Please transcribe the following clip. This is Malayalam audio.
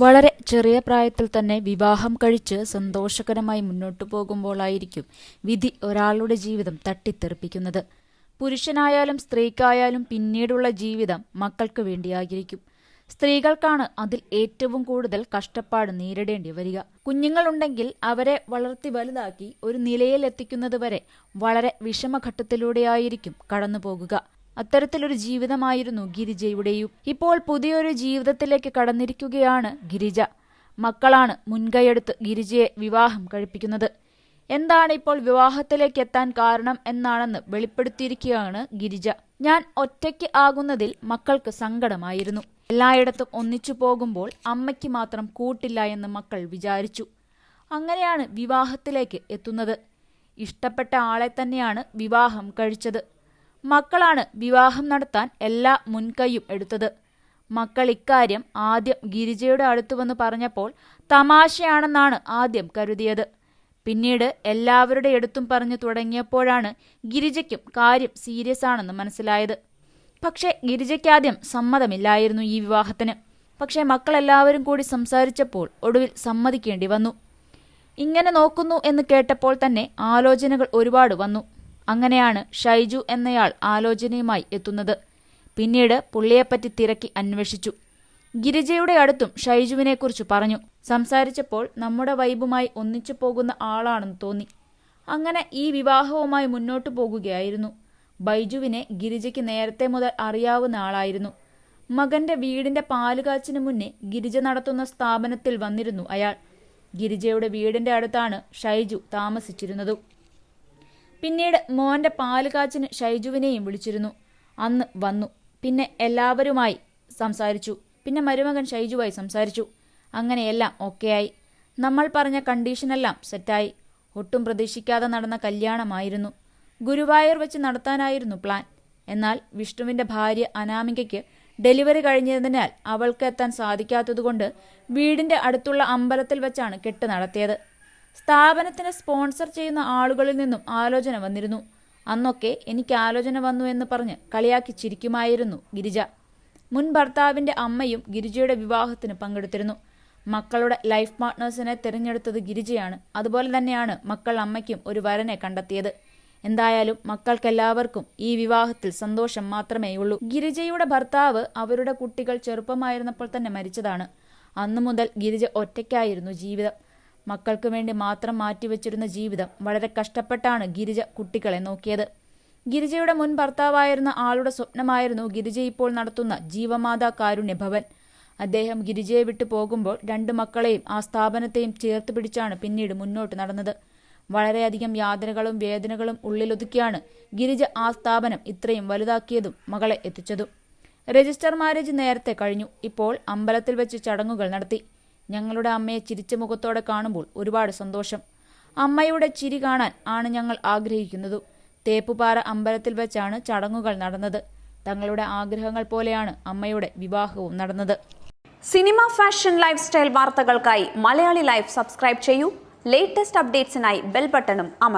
വളരെ ചെറിയ പ്രായത്തിൽ തന്നെ വിവാഹം കഴിച്ച് സന്തോഷകരമായി മുന്നോട്ടു പോകുമ്പോഴായിരിക്കും വിധി ഒരാളുടെ ജീവിതം തട്ടിത്തെറിപ്പിക്കുന്നത്. പുരുഷനായാലും സ്ത്രീക്കായാലും പിന്നീടുള്ള ജീവിതം മക്കൾക്ക് വേണ്ടിയായിരിക്കും. സ്ത്രീകൾക്കാണ് അതിൽ ഏറ്റവും കൂടുതൽ കഷ്ടപ്പാട് നേരിടേണ്ടി വരിക. കുഞ്ഞുങ്ങളുണ്ടെങ്കിൽ അവരെ വളർത്തി വലുതാക്കി ഒരു നിലയിൽ എത്തിക്കുന്നതുവരെ വളരെ വിഷമഘട്ടത്തിലൂടെയായിരിക്കും കടന്നു പോകുക അത്തരത്തിലൊരു ജീവിതമായിരുന്നു ഗിരിജയുടെയും. ഇപ്പോൾ പുതിയൊരു ജീവിതത്തിലേക്ക് കടന്നിരിക്കുകയാണ് ഗിരിജ. മക്കളാണ് മുൻകൈയെടുത്ത് ഗിരിജയെ വിവാഹം കഴിപ്പിക്കുന്നത്. എന്താണ് ഇപ്പോൾ വിവാഹത്തിലേക്ക് എത്താൻ കാരണം എന്നാണെന്ന് വെളിപ്പെടുത്തിയിരിക്കുകയാണ് ഗിരിജ. ഞാൻ ഒറ്റയ്ക്ക് ആകുന്നതിൽ മക്കൾക്ക് സങ്കടമായിരുന്നു. എല്ലായിടത്തും ഒന്നിച്ചു പോകുമ്പോൾ അമ്മയ്ക്ക് മാത്രം കൂട്ടില്ല എന്ന് മക്കൾ വിചാരിച്ചു. അങ്ങനെയാണ് വിവാഹത്തിലേക്ക് എത്തുന്നത്. ഇഷ്ടപ്പെട്ട ആളെ തന്നെയാണ് വിവാഹം കഴിച്ചത്. മക്കളാണ് വിവാഹം നടത്താൻ എല്ലാ മുൻകൈയും എടുത്തത്. മക്കൾ ഇക്കാര്യം ആദ്യം ഗിരിജയുടെ അടുത്തു വന്ന് പറഞ്ഞപ്പോൾ തമാശയാണെന്നാണ് ആദ്യം കരുതിയത്. പിന്നീട് എല്ലാവരുടെ അടുത്തും പറഞ്ഞു തുടങ്ങിയപ്പോഴാണ് ഗിരിജയ്ക്കും കാര്യം സീരിയസ് ആണെന്ന് മനസ്സിലായത്. പക്ഷേ ഗിരിജയ്ക്കാദ്യം സമ്മതമില്ലായിരുന്നു ഈ വിവാഹത്തിന്. പക്ഷേ മക്കളെല്ലാവരും കൂടി സംസാരിച്ചപ്പോൾ ഒടുവിൽ സമ്മതിക്കേണ്ടി വന്നു. ഇങ്ങനെ നോക്കുന്നു എന്ന് കേട്ടപ്പോൾ തന്നെ ആലോചനകൾ ഒരുപാട് വന്നു. അങ്ങനെയാണ് ഷൈജു എന്നയാൾ ആലോചനയുമായി എത്തുന്നത്. പിന്നീട് പുള്ളിയെപ്പറ്റി തിരക്കി അന്വേഷിച്ചു. ഗിരിജയുടെ അടുത്തും ഷൈജുവിനെക്കുറിച്ച് പറഞ്ഞു. സംസാരിച്ചപ്പോൾ നമ്മുടെ വൈബുമായി ഒന്നിച്ചു പോകുന്ന ആളാണെന്ന് തോന്നി. അങ്ങനെ ഈ വിവാഹവുമായി മുന്നോട്ടു പോകുകയായിരുന്നു. ബൈജുവിനെ ഗിരിജയ്ക്ക് നേരത്തെ മുതൽ അറിയാവുന്ന ആളായിരുന്നു. മകന്റെ വീടിന്റെ പാലുകാച്ചിനു മുന്നേ ഗിരിജ നടത്തുന്ന സ്ഥാപനത്തിൽ വന്നിരുന്നു അയാൾ. ഗിരിജയുടെ വീടിന്റെ അടുത്താണ് ഷൈജു താമസിച്ചിരുന്നതും. പിന്നീട് മോന്റെ പാലുകാച്ചിന് ഷൈജുവിനെയും വിളിച്ചിരുന്നു. അന്ന് വന്നു. പിന്നെ എല്ലാവരുമായി സംസാരിച്ചു. പിന്നെ മരുമകൻ ഷൈജുവായി സംസാരിച്ചു. അങ്ങനെയെല്ലാം ഓക്കെയായി നമ്മൾ പറഞ്ഞ കണ്ടീഷനെല്ലാം സെറ്റായി ഒട്ടും പ്രതീക്ഷിക്കാതെ നടന്ന കല്യാണമായിരുന്നു. ഗുരുവായൂർ വെച്ച് നടത്താനായിരുന്നു പ്ലാൻ എന്നാൽ വിഷ്ണുവിന്റെ ഭാര്യ അനാമികയ്ക്ക് ഡെലിവറി കഴിഞ്ഞതിനാൽ അവൾക്ക് എത്താൻ സാധിക്കാത്തതുകൊണ്ട് വീടിന്റെ അടുത്തുള്ള അമ്പലത്തിൽ വെച്ചാണ് കെട്ട് നടത്തിയത്. സ്ഥാപനത്തിന് സ്പോൺസർ ചെയ്യുന്ന ആളുകളിൽ നിന്നും ആലോചന വന്നിരുന്നു. അന്നൊക്കെ എനിക്ക് ആലോചന വന്നു എന്ന് പറഞ്ഞ് കളിയാക്കി ചിരിക്കുമായിരുന്നു ഗിരിജ. മുൻ ഭർത്താവിന്റെ അമ്മയും ഗിരിജയുടെ വിവാഹത്തിന് പങ്കെടുത്തിരുന്നു. മക്കളുടെ ലൈഫ് പാർട്ട്നേഴ്സിനെ തിരഞ്ഞെടുത്തത് ഗിരിജയാണ്. അതുപോലെ തന്നെയാണ് മക്കൾ അമ്മയ്ക്കും ഒരു വരനെ കണ്ടെത്തിയത്. എന്തായാലും മക്കൾക്കെല്ലാവർക്കും ഈ വിവാഹത്തിൽ സന്തോഷം മാത്രമേയുള്ളൂ ഗിരിജയുടെ ഭർത്താവ് അവരുടെ കുട്ടികൾ ചെറുപ്പമായിരുന്നപ്പോൾ തന്നെ മരിച്ചതാണ്. അന്നു മുതൽ ഗിരിജ ഒറ്റയ്ക്കായിരുന്നു ജീവിതം. മക്കൾക്ക് വേണ്ടി മാത്രം മാറ്റിവെച്ചിരുന്ന ജീവിതം വളരെ കഷ്ടപ്പെട്ടാണ് ഗിരിജ കുട്ടികളെ നോക്കിയത്. ഗിരിജയുടെ മുൻ ഭർത്താവായിരുന്ന ആളുടെ സ്വപ്നമായിരുന്നു ഗിരിജ ഇപ്പോൾ നടത്തുന്ന ജീവമാതാ കാരുണ്യ ഭവൻ. അദ്ദേഹം ഗിരിജയെ വിട്ടു പോകുമ്പോൾ രണ്ട് മക്കളെയും ആ സ്ഥാപനത്തെയും ചേർത്ത് പിടിച്ചാണ് പിന്നീട് മുന്നോട്ട് നടന്നത്. വളരെയധികം യാതനകളും വേദനകളും ഉള്ളിലൊതുക്കിയാണ് ഗിരിജ ആ സ്ഥാപനം ഇത്രയും വലുതാക്കിയതും മകളെ എത്തിച്ചതും. രജിസ്റ്റർ മാരേജ് നേരത്തെ കഴിഞ്ഞു. ഇപ്പോൾ അമ്പലത്തിൽ വെച്ച് ചടങ്ങുകൾ നടത്തി. ഞങ്ങളുടെ അമ്മയെ ചിരിച്ച മുഖത്തോടെ കാണുമ്പോൾ ഒരുപാട് സന്തോഷം. അമ്മയുടെ ചിരി കാണാൻ ആണ് ഞങ്ങൾ ആഗ്രഹിക്കുന്നത്. തേപ്പുപാറ അമ്പലത്തിൽ വെച്ചാണ് ചടങ്ങുകൾ നടന്നത്. തങ്ങളുടെ ആഗ്രഹങ്ങൾ പോലെയാണ് അമ്മയുടെ വിവാഹവും നടന്നത്. സിനിമ ഫാഷൻ ലൈഫ് സ്റ്റൈൽ വാർത്തകൾക്കായി മലയാളി ലൈഫ് സബ്സ്ക്രൈബ് ചെയ്യൂ. ലേറ്റസ്റ്റ് അപ്ഡേറ്റ്സിനായി ബെൽ ബട്ടണും അമർ